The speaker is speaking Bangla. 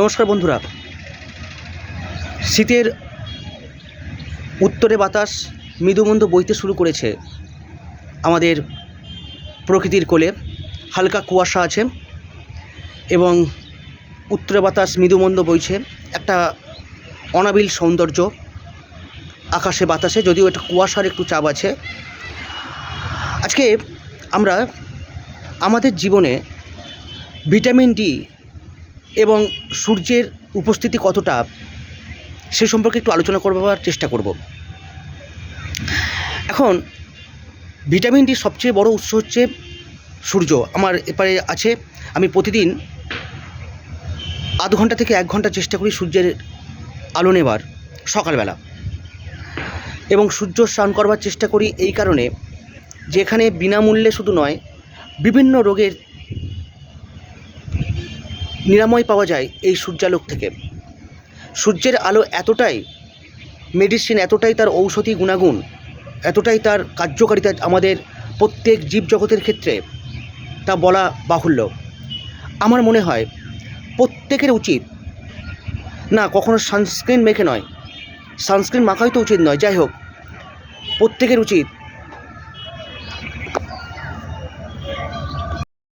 নমস্কার বন্ধুরা। শীতের উত্তরে বাতাস মৃদুমন্দ বইতে শুরু করেছে আমাদের প্রকৃতির কোলে। হালকা কুয়াশা আছে এবং উত্তরে বাতাস মৃদুমন্দ বইছে। একটা অনাবিল সৌন্দর্য আকাশে, বাতাসে, যদিও এটা কুয়াশার একটু চাপ আছে। আজকে আমরা আমাদের জীবনে ভিটামিন ডি এবং সূর্যের উপস্থিতি কতটা, সে সম্পর্কে একটু আলোচনা করবার চেষ্টা করব। এখন, ভিটামিন ডি সবচেয়ে বড় উৎস হচ্ছে সূর্য। আমার এপারে আছে, আমি প্রতিদিন আধ ঘণ্টা থেকে এক ঘণ্টা চেষ্টা করি সূর্যের আলো নেবার সকালবেলা। এবং সূর্য স্নান করবার চেষ্টা করি এই কারণে, যেখানে বিনামূল্যে শুধু নয়, বিভিন্ন রোগের নিরাময় পাওয়া যায় এই সূর্যালোক থেকে। সূর্যের আলো এতটাই মেডিসিন এতটাই তার ঔষধি গুণাগুণ, এতটাই তার কার্যকারিতা আমাদের প্রত্যেক জীবজগতের ক্ষেত্রে তা বলা বাহুল্য। আমার মনে হয় প্রত্যেকের উচিত, না, কখনো সানস্ক্রিন মেখে নয়। সানস্ক্রিন মাখাই তো উচিত নয়, যাই হোক। প্রত্যেকের উচিত